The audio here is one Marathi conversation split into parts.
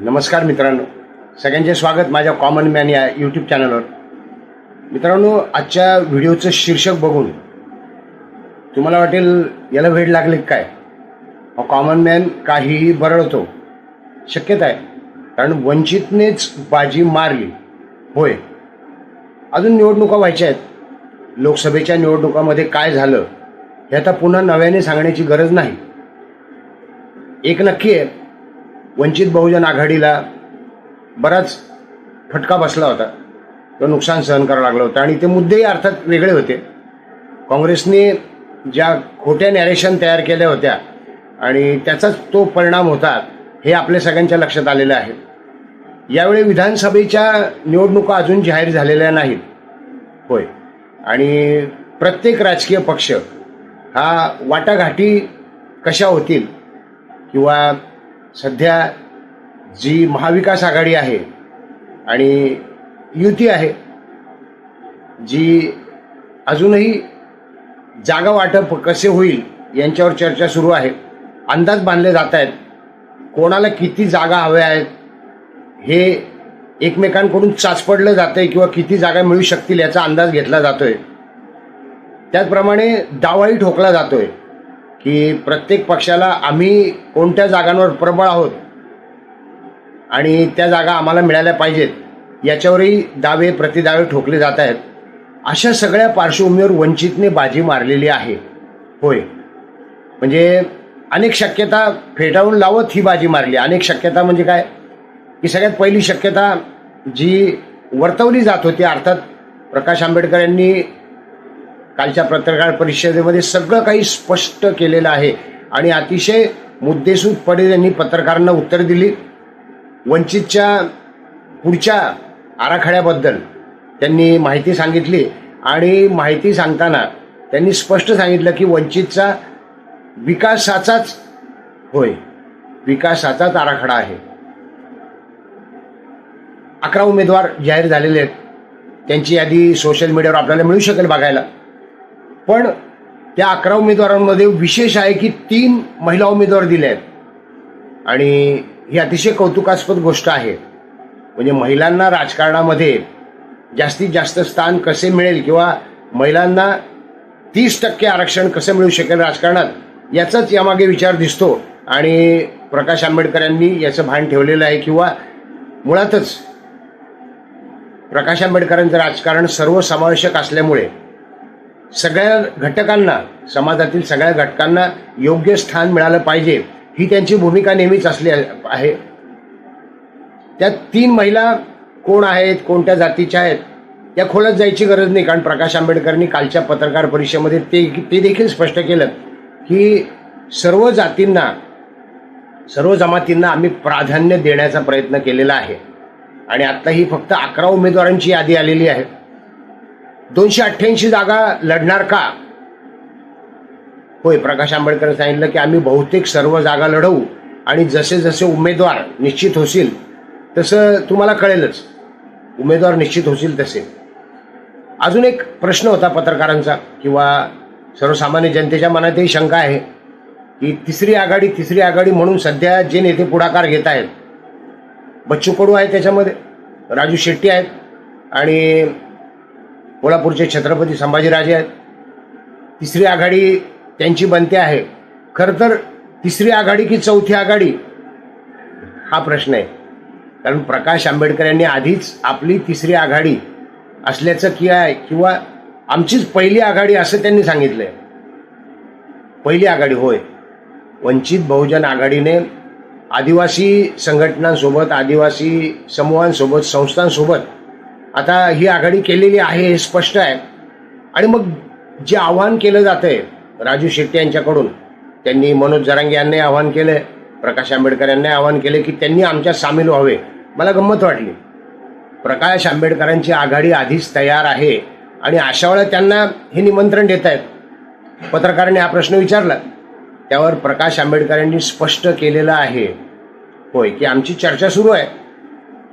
नमस्कार मित्रांनो. सगळ्यांचे स्वागत माझ्या कॉमन मॅन या यूट्यूब चॅनलवर मित्रांनो आजच्या व्हिडिओचं शीर्षक बघून तुम्हाला वाटेल याला वेळ लागले काय? कॉमन मॅन काहीही बरळतो. शक्यता आहे. कारण वंचितनेच बाजी मारली. होय. अजून निवडणुका व्हायच्या आहेत. लोकसभेच्या निवडणुकामध्ये काय झालं हे आता पुन्हा नव्याने सांगण्याची गरज नाही. एक नक्की आहे वंचित बहुजन आघाडीला बराच फटका बसला होता. तो नुकसान सहन करावं लागलं होतं. आणि ते मुद्देही अर्थात वेगळे होते. काँग्रेसने ज्या खोट्या नॅरेशन तयार केल्या होत्या आणि त्याचाच तो परिणाम होता हे आपल्या सगळ्यांच्या लक्षात आलेलं आहे. यावेळी विधानसभेच्या निवडणुका अजून जाहीर झालेल्या नाहीत. होय. आणि प्रत्येक राजकीय पक्ष हा वाटाघाटी कशा होतील किंवा सध्या जी महाविकास आघाडी आहे आणि युती आहे जी अजूनही जागा वाटप कसे होईल यांच्यावर चर्चा सुरू आहे. अंदाज बांधले जात आहेत. कोणाला किती जागा हव्या आहेत हे एकमेकांकडून चाचपडलं जातं आहे किंवा किती जागा मिळू शकतील याचा अंदाज घेतला जातोय. त्याचप्रमाणे दावाही ठोकला जातोय. की प्रत्येक पक्षाला आम्ही कोणत्या जागांवर प्रबळ आहोत आणि त्या जागा आम्हाला मिळाल्या पाहिजेत याच्यावरही दावे प्रतिदावे ठोकले जात आहेत. अशा सगळ्या पार्श्वभूमीवर वंचितने बाजी मारलेली आहे. होय. म्हणजे अनेक शक्यता फेटाळून लावत ही बाजी मारली. अनेक शक्यता म्हणजे काय? की सगळ्यात पहिली शक्यता जी वर्तवली जात होती अर्थात प्रकाश आंबेडकर यांनी कालच्या पत्रकार परिषदेमध्ये सगळं काही स्पष्ट केलेलं आहे. आणि अतिशय मुद्देसूदपणे त्यांनी पत्रकारांना उत्तर दिली. वंचितच्या पुढच्या आराखड्याबद्दल त्यांनी माहिती सांगितली. आणि माहिती सांगताना त्यांनी स्पष्ट सांगितलं की वंचितचा विकासाचाच होय. विकासाचाच आराखडा आहे. अकरा उमेदवार जाहीर झालेले आहेत. त्यांची यादी सोशल मीडियावर आपल्याला मिळू शकेल बघायला. पण त्या अकरा उमेदवारांमध्ये विशेष आहे की तीन महिला उमेदवार दिले आहेत. आणि ही अतिशय कौतुकास्पद गोष्ट आहे. म्हणजे महिलांना राजकारणामध्ये जास्तीत जास्त स्थान कसे मिळेल किंवा महिलांना तीस टक्के आरक्षण कसं मिळू शकेल राजकारणात याचाच यामागे विचार दिसतो. आणि प्रकाश आंबेडकर यांनी याचं भान ठेवलेलं आहे किंवा मुळातच प्रकाश आंबेडकरांचं राजकारण सर्वसमावेशक असल्यामुळे सगळ्या घटकांना समाजातील सगळ्या घटकांना योग्य स्थान मिळालं पाहिजे. ही त्यांची भूमिका नेहमीच असली आहे. त्या तीन महिला कोण आहेत कोणत्या जातीच्या आहेत या खोलात जायची गरज नाही. कारण प्रकाश आंबेडकरांनी कालच्या पत्रकार परिषदेमध्ये ते ते देखील स्पष्ट केलं की सर्व जातींना सर्व जमातींना आम्ही प्राधान्य देण्याचा प्रयत्न केलेला आहे. आणि आत्ता ही फक्त अकरा उमेदवारांची यादी आलेली आहे. दोनशे अठ्ठ्याऐंशी जागा लढणार का? होय प्रकाश आंबेडकर सांगितलं की आम्ही बहुतेक सर्व जागा लढवू आणि जसे जसे उमेदवार निश्चित होतील तसं तुम्हाला कळेलच. उमेदवार निश्चित होतील तसे. अजून एक प्रश्न होता पत्रकारांचा किंवा सर्वसामान्य जनतेच्या मनातही शंका आहे की तिसरी आघाडी तिसरी आघाडी म्हणून सध्या जे नेते पुढाकार घेत आहेत बच्चू कडू आहे त्याच्यामध्ये राजू शेट्टी आहेत आणि कोल्हापूरचे छत्रपती संभाजीराजे आहेत. तिसरी आघाडी त्यांची बनते आहे. खरं तर तिसरी आघाडी की चौथी आघाडी? हा प्रश्न आहे. कारण प्रकाश आंबेडकर यांनी आधीच आपली तिसरी आघाडी असल्याचं की आहे किंवा आमचीच पहिली आघाडी असं त्यांनी सांगितलंय. पहिली आघाडी होय. वंचित बहुजन आघाडीने आदिवासी संघटनांसोबत आदिवासी समूहांसोबत संस्थांसोबत आता ही आघाडी केलेली आहे हे स्पष्ट आहे. आणि मग जे आव्हान केलं जातंय राजू शेट्टी यांच्याकडून त्यांनी मनोज जरांगे यांनी आव्हान केलं प्रकाश आंबेडकर यांनी आव्हान केले की त्यांनी आमच्यात सामील व्हावे. मला गंमत वाटली. प्रकाश आंबेडकरांची आघाडी आधीच तयार आहे आणि अशा वेळा त्यांना हे निमंत्रण देत आहेत. पत्रकारांनी हा प्रश्न विचारला. त्यावर प्रकाश आंबेडकर यांनी स्पष्ट केलेलं आहे. होय की आमची चर्चा सुरू आहे.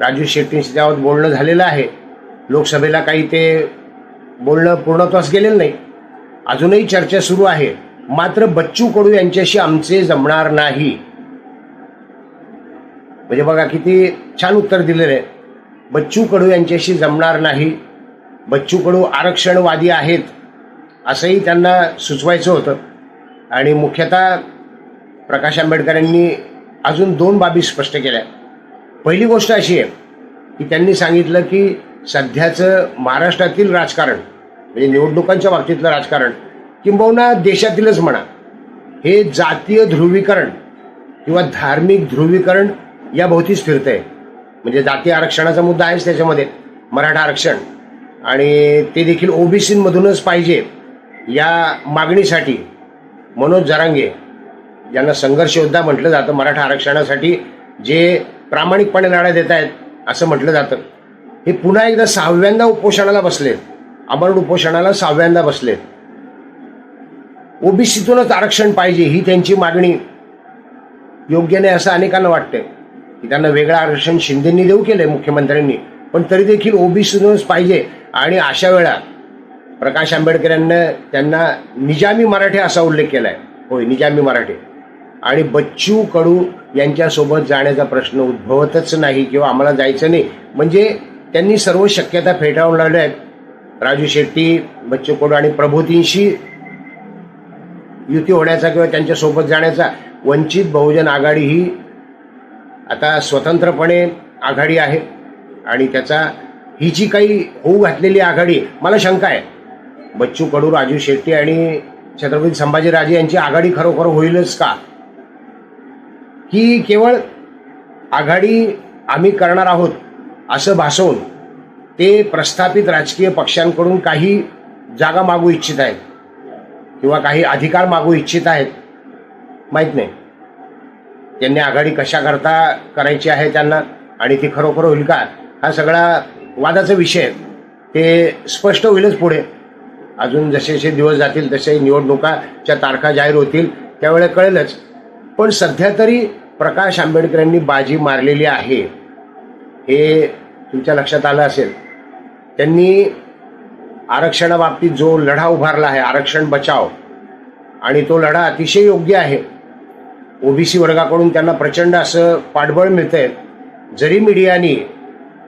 राजू शेट्टींशी त्यावर बोलणं झालेलं आहे. लोकसभेला काही ते बोलणं पूर्णत्वास गेलेलं नाही. अजूनही चर्चा सुरू आहे. मात्र बच्चू कडू यांच्याशी आमचे जमणार नाही. म्हणजे बघा किती छान उत्तर दिलेलं आहे. बच्चू कडू यांच्याशी जमणार नाही. बच्चू कडू आरक्षणवादी आहेत. असंही त्यांना सुचवायचं होतं. आणि मुख्यतः प्रकाश आंबेडकरांनी अजून दोन बाबी स्पष्ट केल्या. पहिली गोष्ट अशी आहे की त्यांनी सांगितलं की सध्याचं महाराष्ट्रातील राजकारण म्हणजे निवडणुकांच्या बाबतीतलं राजकारण किंबहुना देशातीलच म्हणा हे जातीय ध्रुवीकरण किंवा धार्मिक ध्रुवीकरण याभोवतीच फिरतं आहे. म्हणजे जातीय आरक्षणाचा मुद्दा आहेच त्याच्यामध्ये मराठा आरक्षण. आणि ते देखील ओबीसीमधूनच पाहिजे या मागणीसाठी मनोज जरांगे ज्यांना संघर्ष योद्धा म्हटलं जातं. मराठा आरक्षणासाठी जे प्रामाणिकपणे लढा देत आहेत असं म्हटलं जातं. हे पुन्हा एकदा सहाव्यांदा उपोषणाला बसले. अमरण उपोषणाला सहाव्यांदा बसले. ओबीसीतूनच आरक्षण पाहिजे ही त्यांची मागणी. योग्य नाही असं अनेकांना वाटते की त्यांना वेगळं आरक्षण शिंदेंनी देऊ केलंय मुख्यमंत्र्यांनी पण तरी देखील ओबीसीतूनच पाहिजे. आणि अशा वेळा प्रकाश आंबेडकर यांना त्यांना निजामी मराठे असा उल्लेख केलाय. होय निजामी मराठे. आणि बच्चू कडू यांच्यासोबत जाण्याचा प्रश्न उद्भवतच नाही किंवा आम्हाला जायचं नाही. म्हणजे त्यांनी सर्व शक्यता फेटाळून लावल्या आहेत. राजू शेट्टी बच्चू कडू आणि प्रभूतींशी युती होण्याचा किंवा त्यांच्यासोबत जाण्याचा वंचित बहुजन आघाडी ही आता स्वतंत्रपणे आघाडी आहे. आणि त्याचा ही जी काही होऊ घातलेली आघाडी मला शंका आहे. बच्चू कडू राजू शेट्टी आणि छत्रपती संभाजीराजे यांची आघाडी खरोखर होईलच का? ही केवळ आघाडी आम्ही करणार आहोत. असं भासवून ते प्रस्थापित राजकीय पक्षांकडून काही जागा मागू इच्छित आहेत किंवा काही अधिकार मागू इच्छित आहेत माहीत नाही. त्यांनी आघाडी कशा करता करायची आहे त्यांना आणि ती खरोखर होईल का हा सगळा वादाचा विषय ते स्पष्ट होईलच पुढे. अजून जसे जसे दिवस जातील तसे निवडणुकाच्या तारखा जाहीर होतील त्यावेळेला कळेलच. पण सध्या तरी प्रकाश आंबेडकरांनी बाजी मारलेली आहे. हे तुमच्या लक्षात आलं असेल. त्यांनी आरक्षणाबाबतीत जो लढा उभारला आहे आरक्षण बचाव आणि तो लढा अतिशय योग्य आहे. ओबीसी वर्गाकडून त्यांना प्रचंड असं पाठबळ मिळतंय. जरी मीडियाने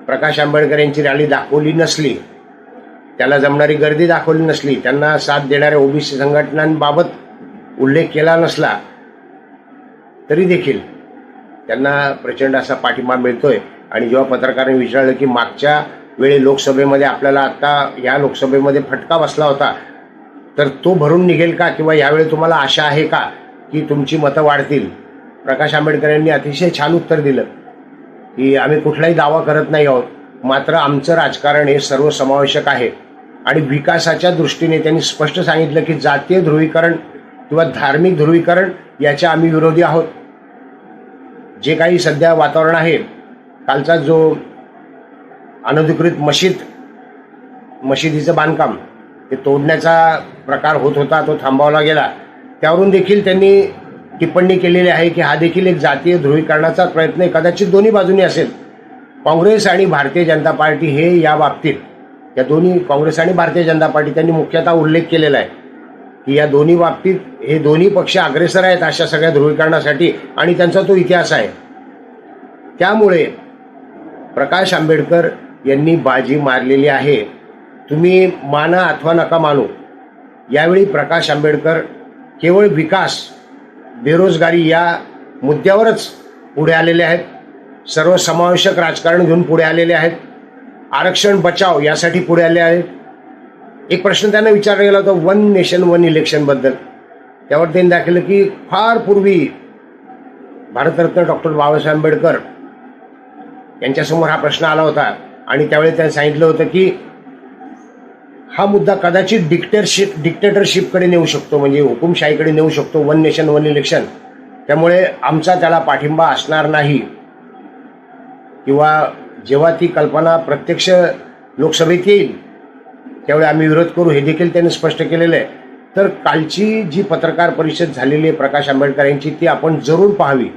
प्रकाश आंबेडकर यांची रॅली दाखवली नसली त्याला जमणारी गर्दी दाखवली नसली त्यांना साथ देणाऱ्या ओबीसी संघटनांबाबत उल्लेख केला नसला तरी देखील त्यांना प्रचंड असा पाठिंबा मिळतोय. आणि जेव्हा पत्रकारांनी विचारलं की मागच्या वेळी लोकसभेमध्ये आपल्याला आत्ता या लोकसभेमध्ये फटका बसला होता तर तो भरून निघेल का? किंवा यावेळी तुम्हाला आशा आहे का की तुमची मतं वाढतील? प्रकाश आंबेडकर यांनी अतिशय छान उत्तर दिलं की आम्ही कुठलाही दावा करत नाही आहोत मात्र आमचं राजकारण हे सर्वसमावेशक आहे. आणि विकासाच्या दृष्टीने त्यांनी स्पष्ट सांगितलं की जातीय ध्रुवीकरण किंवा धार्मिक ध्रुवीकरण याच्या आम्ही विरोधी आहोत. जे काही सध्या वातावरण आहे कालचा जो अनधिकृत मशीद मशिदीचं बांधकाम ते तोडण्याचा प्रकार होत होता तो थांबवला गेला. त्यावरून देखील त्यांनी टिप्पणी केलेली आहे की हा देखील एक जातीय ध्रुवीकरणाचा प्रयत्न कदाचित दोन्ही बाजूनी असेल. काँग्रेस आणि भारतीय जनता पार्टी हे या बाबतीत या दोन्ही काँग्रेस आणि भारतीय जनता पार्टी त्यांनी मुख्यतः उल्लेख केलेला आहे की या दोन्ही बाबतीत हे दोन्ही पक्ष अग्रेसर आहेत अशा सगळ्या ध्रुवीकरणासाठी आणि त्यांचा तो इतिहास आहे. त्यामुळे प्रकाश आंबेडकर यांनी बाजी मारलेली आहे. तुम्ही माना अथवा नका मानू यावेळी प्रकाश आंबेडकर केवळ विकास बेरोजगारी या मुद्द्यावरच पुढे आलेले आहेत. सर्वसमावेशक राजकारण घेऊन पुढे आलेले आहेत. आरक्षण बचाव यासाठी पुढे आले आहेत. एक प्रश्न त्यांना विचारला गेला होता वन नेशन वन इलेक्शनबद्दल त्यावर त्यांनी दाखवलं की फार पूर्वी भारतरत्न डॉक्टर बाबासाहेब आंबेडकर यांच्यासमोर हा प्रश्न आला होता. आणि त्यावेळी त्यांनी सांगितलं होतं की हा मुद्दा कदाचित डिक्टेरशिप डिक्टेटरशिपकडे नेऊ शकतो. म्हणजे हुकुमशाहीकडे नेऊ शकतो. वन नेशन वन इलेक्शन त्यामुळे आमचा त्याला पाठिंबा असणार नाही. किंवा जेव्हा ती कल्पना प्रत्यक्ष लोकसभेत येईल त्यावेळी आम्ही विरोध करू हे देखील त्यांनी स्पष्ट केलेलं आहे. तर कालची जी पत्रकार परिषद झालेली आहे प्रकाश आंबेडकर यांची ती आपण जरूर पाहावी.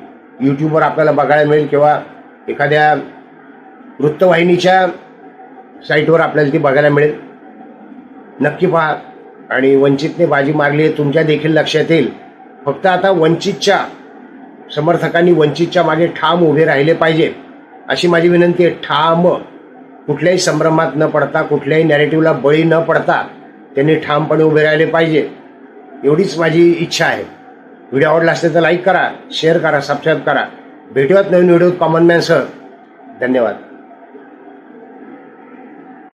यूट्यूबवर आपल्याला बघायला मिळेल किंवा एखाद्या वृत्तवाहिनीच्या साईटवर आपल्याला ती बघायला मिळेल. नक्की पहा. आणि वंचितने बाजी मारली आहे तुमच्या देखील लक्षात येईल. फक्त आता वंचितच्या समर्थकांनी वंचितच्या मागे ठाम उभे राहिले पाहिजे. अशी माझी विनंती आहे ठाम. कुठल्याही संभ्रमात न पडता कुठल्याही नॅरेटिव्हला बळी न पडता त्यांनी ठामपणे उभे राहिले पाहिजे. एवढीच माझी इच्छा आहे. व्हिडिओ आवडला असेल तर लाईक करा शेअर करा सबस्क्राईब करा. भेटूयात नवीन व्हिडिओ कॉमन मॅनसह धन्यवाद.